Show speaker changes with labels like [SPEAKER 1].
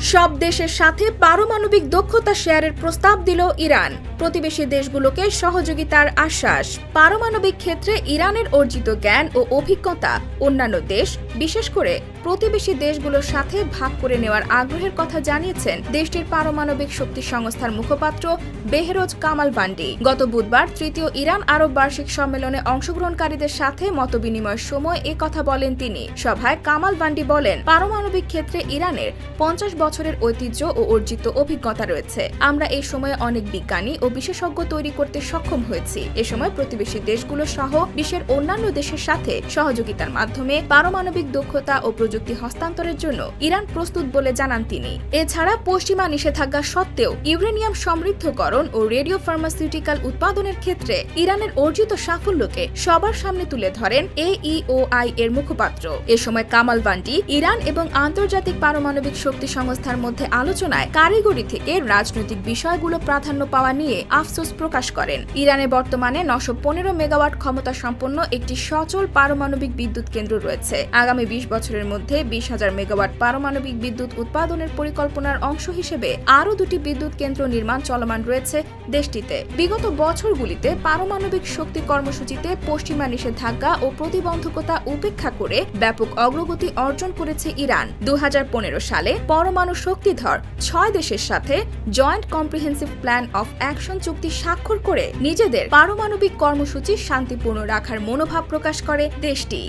[SPEAKER 1] সব দেশের সাথে পারমাণবিক দক্ষতা শেয়ারের প্রস্তাব দিল ইরান। প্রতিবেশী দেশগুলোকে সহযোগিতার আশ্বাস। পারমাণবিক ক্ষেত্রে ইরানের অর্জিত জ্ঞান ও অভিজ্ঞতা। অন্যান্য দেশ বিশেষ করে প্রতিবেশী দেশগুলোর সাথে ভাগ করে নেওয়ার আগ্রহের কথা জানিয়েছেন দেশটির পারমাণবিক শক্তি সংস্থার মুখপাত্র বেহরোজ কামাল বান্ডি। গত বুধবার তৃতীয় ইরান আরব বার্ষিক সম্মেলনে অংশগ্রহণকারীদের সাথে মতবিনিময়ের সময় এ কথা বলেন তিনি। সভায় কামাল বান্ডি বলেন, পারমাণবিক ক্ষেত্রে ইরানের পঞ্চাশ বছরের ঐতিহ্য ও অর্জিত অভিজ্ঞতা রয়েছে। আমরা এই সময়ে অনেক বিজ্ঞানী ও বিশেষজ্ঞ তৈরি করতে সক্ষম হয়েছি। এ সময় প্রতিবেশী দেশগুলো সহ বিশ্বের অন্যান্য দেশের সাথে সহযোগিতার মাধ্যমে পারমাণবিক দক্ষতা ও প্রযুক্তি হস্তান্তরের জন্য ইরান প্রস্তুত বলে জানান তিনি। এছাড়া পশ্চিমা নিষেধাজ্ঞা সত্ত্বেও ইউরেনিয়াম সমৃদ্ধকরণ ও রেডিও ফার্মাসিউটিক্যাল উৎপাদনের ক্ষেত্রে ইরানের অর্জিত সাফল্যকে সবার সামনে তুলে ধরেন এইওআই এর মুখপাত্র। এ সময় কামাল বান্টি ইরান এবং আন্তর্জাতিক পারমাণবিক শক্তি সংস্থার মধ্যে আলোচনায় কারিগরি থেকে রাজনৈতিক বিষয়গুলো প্রাধান্য পাওয়া নিয়ে আফসোস প্রকাশ করেন। ইরানে বর্তমানে নশো পনেরো মেগাওয়াট ক্ষমতা সম্পন্ন একটি সচল পারমাণবিক বিদ্যুৎ কেন্দ্র রয়েছে। আগামী বিশ বছরের মধ্যে বিশ হাজার মেগাওয়াট পারমাণবিক বিদ্যুৎ উৎপাদনের পরিকল্পনার অংশ হিসেবে আরও দুটি বিদ্যুৎ কেন্দ্র নির্মাণ চলমান রয়েছে দেশটিতে। বিগত বছরগুলিতে পারমাণবিক শক্তি কর্মসূচিতে পশ্চিমা নিষেধাজ্ঞা ও প্রতিবন্ধকতা উপেক্ষা করে ব্যাপক অগ্রগতি অর্জন করেছে ইরান। দু হাজার পনেরো সালে পরমাণু শক্তিধর ছয় দেশের সাথে joint comprehensive plan of action চুক্তি স্বাক্ষর করে নিজেদের পারমাণবিক কর্মসূচি শান্তিপূর্ণ রাখার মনোভাব প্রকাশ করে দেশটি।